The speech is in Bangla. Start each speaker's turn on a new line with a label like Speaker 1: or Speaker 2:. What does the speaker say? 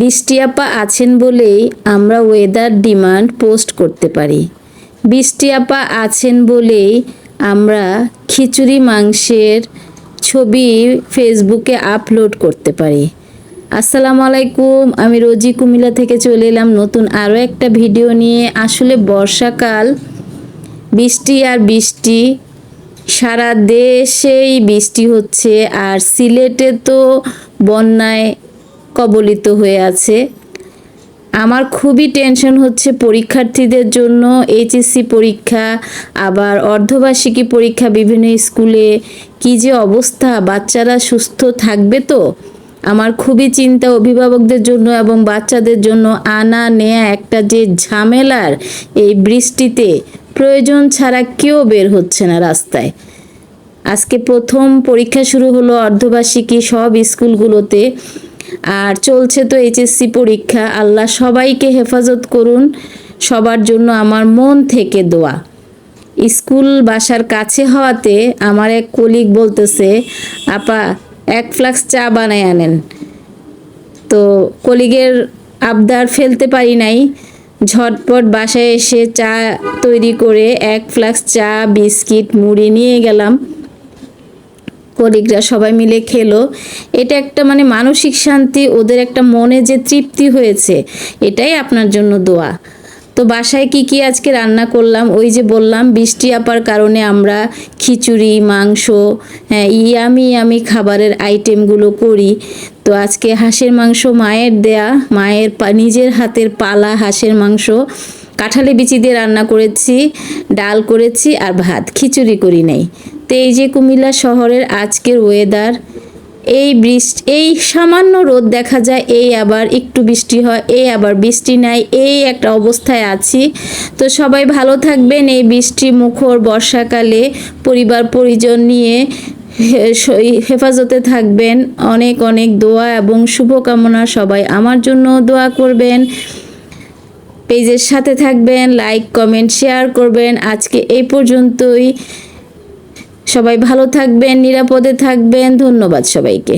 Speaker 1: বৃষ্টি আপা আছেন বলেই আমরা ওয়েদার ডিমান্ড পোস্ট করতে পারি। বৃষ্টি আপা আছেন বলেই আমরা খিচুড়ি মাংসের ছবি ফেসবুকে আপলোড করতে পারি। আসসালামু আলাইকুম, আমি রোজি কুমিল্লা থেকে চলে এলাম নতুন আরও একটা ভিডিও নিয়ে। আসলে বর্ষাকাল, বৃষ্টি আর বৃষ্টি, সারা দেশেই বৃষ্টি হচ্ছে, আর সিলেটে তো বন্যায় কবলিত হয়ে আছে। আমার খুবই টেনশন হচ্ছে পরীক্ষার্থীদের জন্য এইচএসসি পরীক্ষা, আবার অর্ধবার্ষিকী পরীক্ষা বিভিন্ন স্কুলে। কি যে অবস্থা, বাচ্চারা সুস্থ থাকবে তো? আমার খুবই চিন্তা অভিভাবকদের জন্য এবং বাচ্চাদের জন্য আনা নেয়া একটা যে ঝামেলার এই বৃষ্টিতে, প্রয়োজন ছাড়া কেউ বের হচ্ছে না রাস্তায়। আজকে প্রথম পরীক্ষা শুরু হলো অর্ধবার্ষিকী সব স্কুলগুলোতে। আর চলছে তো এইচএসসি পরীক্ষা। আল্লাহ সবাইকে হেফাজত করুন। সবার জন্য আমার মন থেকে দোয়া। স্কুল বাসার কাছে হওয়াতে আমার এক কলিগ বলতেছে, আপা, এক ফ্লাক্স চা বানায় আনেন। তো কলিগের আবদার ফেলতে পারি নাই। ঝটপট বাসায় এসে চা তৈরি করে এক ফ্লাক্স চা, বিস্কিট, মুড়ি নিয়ে গেলাম। কলিগরা সবাই মিলে খেলো। এটা একটা মানে মানসিক শান্তি, ওদের একটা মনে যে তৃপ্তি হয়েছে, এটাই আপনার জন্য দোয়া। তো বাসায় কি কি আজকে রান্না করলাম? ওই যে বললাম, বৃষ্টি আপার কারণে আমরা খিচুড়ি, মাংস হ্যাঁ ইয়ামি ইয়ামি খাবারের আইটেমগুলো করি। তো আজকে হাঁসের মাংস মায়ের দেয়া, মায়ের নিজের হাতের পালা হাঁসের মাংস। কাঁঠালে বিচি দিয়ে রান্না করেছি, ডাল করেছি আর ভাত। খিচুড়ি করি নাই। তো এই যে কুমিল্লা শহরের আজকের ওয়েদার এই বৃষ্টি, এই সামান্য রোদ দেখা যায়, এই আবার একটু বৃষ্টি হয়, এই আবার বৃষ্টি নাই, এই একটা অবস্থায় আছি। তো সবাই ভালো থাকবেন এই বৃষ্টি মুখর বর্ষাকালে। পরিবার, পরিজন নিয়ে হেফাজতে থাকবেন। অনেক অনেক দোয়া এবং শুভকামনা সবাই আমার জন্য দোয়া করবেন। পেজের সাথে থাকবেন লাইক কমেন্ট শেয়ার করবেন। আজকে এই পর্যন্তই। সবাই ভালো থাকবেন, নিরাপদে থাকবেন। ধন্যবাদ সবাইকে।